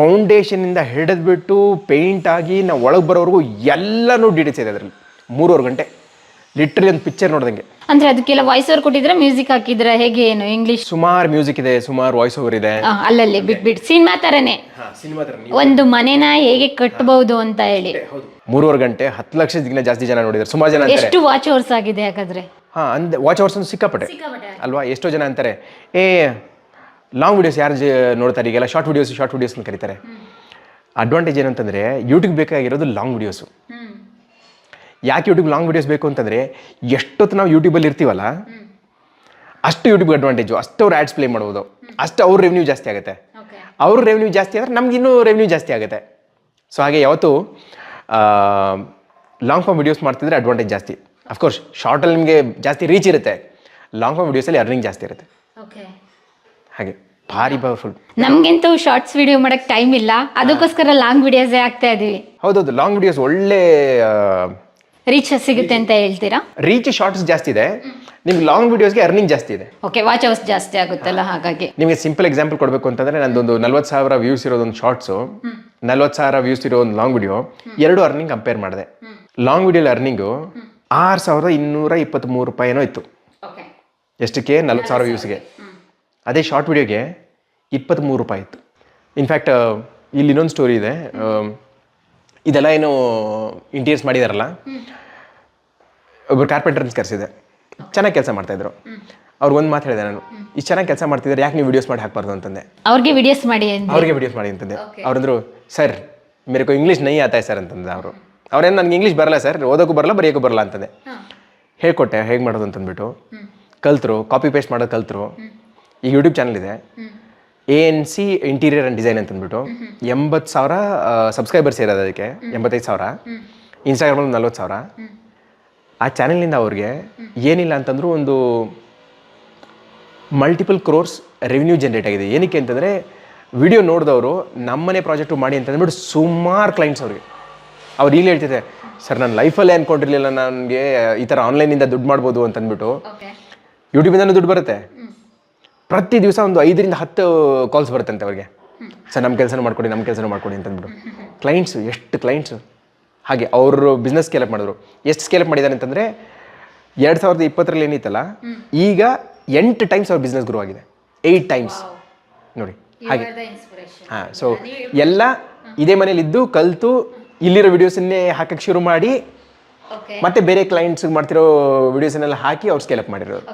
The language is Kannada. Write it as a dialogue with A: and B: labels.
A: ಫೌಂಡೇಶನಿಂದ ಹಿಡಿದ್ಬಿಟ್ಟು ಪೇಂಟ್ ಆಗಿ ನಾವು ಒಳಗೆ ಬರೋವರೆಗೂ ಎಲ್ಲನೂ ಡೀಟೇಲ್ಸ್ ಇದೆ ಅದರಲ್ಲಿ. ಮೂರುವರೆ ಗಂಟೆ. ಲಿಟ್ರಲಿ ಒಂದು ಪಿಕ್ಚರ್ ನೋಡ್ದಂಗೆ.
B: ಅಂದ್ರೆ ಅದಕ್ಕೆಲ್ಲ ವಾಯ್ಸ್ ಓವರ್ ಕೊಟ್ಟಿದ್ರೆ ಮ್ಯೂಸಿಕ್ ಹಾಕಿದ್ರೆ ಹೇಗೆ ಏನು ಇಂಗ್ಲಿಷ್
A: ಸುಮಾರು ಮ್ಯೂಸಿಕ್ ಇದೆ ಸುಮಾರು ವಾಯ್ಸ್ ಓವರ್ ಇದೆ
B: ಅಲ್ಲಲ್ಲಿ ಬಿಟ್ ಬಿಟ್ ಸಿನಿಮಾ ತರನೇ.
A: ಸಿನಿಮಾ
B: ಒಂದು ಮನೆನ ಹೇಗೆ ಕಟ್ಟಬಹುದು ಅಂತ ಹೇಳಿ.
A: ಮೂರುವರೆ ಗಂಟೆ ಹತ್ತು ಲಕ್ಷದಿಗಿಂತ ಜಾಸ್ತಿ ಜನ ನೋಡಿದ್ರು ಸುಮಾರು ಜನ ಅಂತಾರೆ.
B: ಎಷ್ಟು ವಾಚ್ ಅವರ್ಸ್ ಆಗಿದೆ ಹಾಗಾದ್ರೆ?
A: ಹಾ ಅಂದ್ರೆ ವಾಚ್ ಅವರ್ಸ್ ಸಿಕ್ಕಾಪಟ್ಟೆ. ಅಲ್ವಾ? ಎಷ್ಟೋ ಜನ ಅಂತಾರೆ. ಏ ಲಾಂಗ್ ವಿಡಿಯೋಸ್ ಯಾರು ಜ ನೋಡ್ತಾರೆ? ಈಗೆಲ್ಲ ಶಾರ್ಟ್ ವಿಡಿಯೋಸ್ ಶಾರ್ಟ್ ವಿಡಿಯೋಸ್ ಅಂತ ಕರೀತಾರೆ. ಅಡ್ವಾಂಟೇಜ್ ಏನಂತಂದರೆ ಯೂಟ್ಯೂಬ್ ಬೇಕಾಗಿರೋದು ಲಾಂಗ್ ವಿಡಿಯೋಸು ಯಾಕೆ ಯೂಟ್ಯೂಬ್ ಲಾಂಗ್ ವಿಡಿಯೋಸ್ ಬೇಕು ಅಂತಂದರೆ ಎಷ್ಟೊತ್ತು ನಾವು ಯೂಟ್ಯೂಬಲ್ಲಿ ಇರ್ತೀವಲ್ಲ ಅಷ್ಟು ಯೂಟ್ಯೂಬ್ ಅಡ್ವಾಂಟೇಜು ಅಷ್ಟು ಅವ್ರು ಆ್ಯಡ್ಸ್ ಪ್ಲೇ ಮಾಡ್ಬೋದು. ಅಷ್ಟು ಅವ್ರ ರೆವೆನ್ಯೂ ಜಾಸ್ತಿ ಆಗುತ್ತೆ. ಅವ್ರ ರೆವೆನ್ಯೂ ಜಾಸ್ತಿ ಆದರೆ ನಮ್ಗೆ ಇನ್ನೂ ರೆವೆನ್ಯೂ ಜಾಸ್ತಿ ಆಗುತ್ತೆ. ಸೊ ಹಾಗೆ ಯಾವತ್ತು ಲಾಂಗ್ ಫಾರ್ಮ್ ವಿಡಿಯೋಸ್ ಮಾಡ್ತಿದ್ರೆ ಅಡ್ವಾಂಟೇಜ್ ಜಾಸ್ತಿ. ಅಫ್ಕೋರ್ಸ್ ಶಾರ್ಟಲ್ಲಿ ನಿಮಗೆ ಜಾಸ್ತಿ ರೀಚ್ ಇರುತ್ತೆ. ಲಾಂಗ್ ಫಾರ್ಮ್ ವಿಡಿಯೋಸಲ್ಲಿ ಅರ್ನಿಂಗ್ ಜಾಸ್ತಿ ಇರುತ್ತೆ. ಹಾಗೆ ಭಾರಿ ಪವರ್ಫುಲ್
B: ನಮ್ಗಂತೂ ಶಾರ್ಟ್ಸ್ ವಿಡಿಯೋ ಮಾಡಕ್ ಟೈಮ್ ಇಲ್ಲ. ಅದಕ್ಕೋಸ್ಕರ ಲಾಂಗ್ ವಿಡಿಯೋಸೇ ಆಗ್ತಾ ಇದೀವಿ.
A: ಹೌದೌದು ಲಾಂಗ್ ವಿಡಿಯೋಸ್ ಒಳ್ಳೆ
B: ರೀಚ್ ಸಿಗುತ್ತೆ ಅಂತ ಹೇಳ್ತೀರಾ?
A: ರೀಚ್ ಶಾರ್ಟ್ಸ್ ಜಾಸ್ತಿ ಇದೆ. ನಿಮ್ಗೆ ಲಾಂಗ್ ವಿಡಿಯೋಸ್ಗೆ ಅರ್ನಿಂಗ್ ಜಾಸ್ತಿ ಇದೆ.
B: ಓಕೆ ವಾಚ್ ಅವರ್ಸ್ ಜಾಸ್ತಿ ಆಗುತ್ತಲ್ಲ ಹಾಗಾಗಿ.
A: ನಿಮಗೆ ಸಿಂಪಲ್ ಎಕ್ಸಾಂಪಲ್ ಕೊಡಬೇಕು ಅಂತಂದ್ರೆ ನಂದೊಂದು ನಲ್ವತ್ತು ಸಾವಿರ ವ್ಯೂಸ್ ಇರೋದೊಂದು ಶಾರ್ಟ್ಸು ನಲ್ವತ್ತು ಸಾವಿರ ವ್ಯೂಸ್ ಇರೋ ಒಂದು ಲಾಂಗ್ ವಿಡಿಯೋ ಎರಡು ಅರ್ನಿಂಗ್ ಕಂಪೇರ್ ಮಾಡಿದೆ. ಲಾಂಗ್ ವಿಡಿಯೋ ಅರ್ನಿಂಗು ಆರು ಸಾವಿರದ ಇನ್ನೂರ ಇಪ್ಪತ್ತ್ಮೂರು ರೂಪಾಯಿನೋ ಇತ್ತು. ಎಷ್ಟಕ್ಕೆ? ನಲ್ವತ್ತು ಸಾವಿರ ವ್ಯೂಸ್ಗೆ ಅದೇ ಶಾರ್ಟ್ ವಿಡಿಯೋಗೆ ಇಪ್ಪತ್ತ್ಮೂರು ರೂಪಾಯಿ ಇತ್ತು. ಇನ್ಫ್ಯಾಕ್ಟ್ ಇಲ್ಲಿ ಇನ್ನೊಂದು ಸ್ಟೋರಿ ಇದೆ. ಇದೆಲ್ಲ ಏನು ಇಂಟೀರಿಯರ್ಸ್ ಮಾಡಿದಾರಲ್ಲ? ಒಬ್ಬರು ಕಾರ್ಪೆಂಟರ್ಸ್ ಕರೆಸಿದೆ. ಚೆನ್ನಾಗಿ ಕೆಲಸ ಮಾಡ್ತಾಯಿದ್ರು ಅವ್ರಿಗೆ ಒಂದು ಮಾತು ಹೇಳಿದೆ ನಾನು ಇಷ್ಟು ಚೆನ್ನಾಗಿ ಕೆಲಸ ಮಾಡ್ತಿದ್ದಾರೆ ಯಾಕೆ ನೀವು ವಿಡಿಯೋಸ್ ಮಾಡಿ ಹಾಕ್ಬಾರ್ದು? ಅಂತಂದೆ.
B: ಅವ್ರಿಗೆ ವಿಡಿಯೋಸ್ ಮಾಡಿ.
A: ಅವ್ರಿಗೆ ವಿಡಿಯೋಸ್ ಮಾಡಿ ಅಂತಂದೆ. ಅವ್ರಂದ್ರು ಸರ್ ಮೇರೆ ಕೋ ಇಂಗ್ಲೀಷ್ ನೈ ಆತಾಯ್ ಸರ್? ಅಂತಂದೆ ಅವರು. ಅವ್ರೇನು ನನಗೆ ಇಂಗ್ಲೀಷ್ ಬರಲ್ಲ ಸರ್ ಓದೋಕ್ಕೂ ಬರಲ್ಲ ಬರೆಯೋಕ್ಕೂ ಬರಲ್ಲ ಅಂತಂದೆ. ಹೇಳ್ಕೊಟ್ಟೆ ಹೇಗೆ ಮಾಡೋದು? ಅಂತಂದ್ಬಿಟ್ಟು ಕಲ್ತರು ಕಾಪಿ ಪೇಸ್ಟ್ ಮಾಡೋದು ಕಲ್ತರು. ಈಗ ಯೂಟ್ಯೂಬ್ ಚಾನಲ್ ಇದೆ. A N C interior and design ಅಂತಂದ್ಬಿಟ್ಟು ಎಂಬತ್ತು ಸಾವಿರ ಸಬ್ಸ್ಕ್ರೈಬರ್ಸ್ ಇರೋದು ಅದಕ್ಕೆ. ಎಂಬತ್ತೈದು ಸಾವಿರ. ಇನ್ಸ್ಟಾಗ್ರಾಮಲ್ಲಿ ನಲ್ವತ್ತು ಸಾವಿರ. ಆ ಚಾನಲ್ನಿಂದ ಅವ್ರಿಗೆ ಏನಿಲ್ಲ ಅಂತಂದ್ರು ಒಂದು ಮಲ್ಟಿಪಲ್ ಕ್ರೋರ್ಸ್ ರೆವಿನ್ಯೂ ಜನ್ರೇಟ್ ಆಗಿದೆ. ಏನಕ್ಕೆ ಅಂತಂದರೆ ವಿಡಿಯೋ ನೋಡಿದವರು ನಮ್ಮನೆ ಪ್ರಾಜೆಕ್ಟು ಮಾಡಿ ಅಂತ ಅಂದ್ಬಿಟ್ಟು ಸುಮಾರು ಕ್ಲೈಂಟ್ಸ್ ಅವ್ರಿಗೆ. ಅವ್ರು ಈಗಲೇ ಹೇಳ್ತಿದ್ದೆ ಸರ್ ನಾನು ಲೈಫಲ್ಲೇ ಅಂದ್ಕೊಂಡಿರಲಿಲ್ಲ ನನಗೆ ಈ ಥರ ಆನ್ಲೈನಿಂದ ದುಡ್ಡು ಮಾಡ್ಬೋದು ಅಂತಂದ್ಬಿಟ್ಟು ಯೂಟ್ಯೂಬಿಂದನೂ ದುಡ್ಡು ಬರುತ್ತೆ. ಪ್ರತಿ ದಿವಸ ಒಂದು ಐದರಿಂದ ಹತ್ತು ಕಾಲ್ಸ್ ಬರುತ್ತಂತೆ ಅವ್ರಿಗೆ. ಸರ್ ನಮ್ಮ ಕೆಲಸನೂ ಮಾಡ್ಕೊಡಿ ನಮ್ಮ ಕೆಲಸನೂ ಮಾಡ್ಕೊಡಿ ಅಂತಂದ್ಬಿಟ್ಟು. ಕ್ಲೈಂಟ್ಸು ಎಷ್ಟು ಕ್ಲೈಂಟ್ಸು ಹಾಗೆ ಅವರು ಬಿಸ್ನೆಸ್ ಸ್ಕೇಲಪ್ ಮಾಡಿದ್ರು. ಎಷ್ಟು ಸ್ಕೇಲಪ್ ಮಾಡಿದ್ದಾರೆ ಅಂತಂದರೆ ಎರಡು ಸಾವಿರದ ಇಪ್ಪತ್ತರಲ್ಲಿ ಏನಿತ್ತಲ್ಲ ಈಗ ಎಂಟು ಟೈಮ್ಸ್ ಅವ್ರ ಬಿಸ್ನೆಸ್ ಗ್ರೋ ಆಗಿದೆ. ಏಯ್ಟ್ ಟೈಮ್ಸ್ ನೋಡಿ ಹಾಗೆ. ಹಾಂ ಸೊ ಎಲ್ಲ ಇದೇ ಮನೇಲಿದ್ದು ಕಲಿತು ಇಲ್ಲಿರೋ ವಿಡಿಯೋಸನ್ನೇ ಹಾಕಕ್ಕೆ ಶುರು ಮಾಡಿ ಮತ್ತೆ ಬೇರೆ ಕ್ಲೈಂಟ್ಸ್ ಮಾಡ್ತಿರೋ ವಿಡಿಯೋಸನ್ನೆಲ್ಲ ಹಾಕಿ ಅವ್ರು ಸ್ಕೇಲಪ್ ಮಾಡಿರೋದು.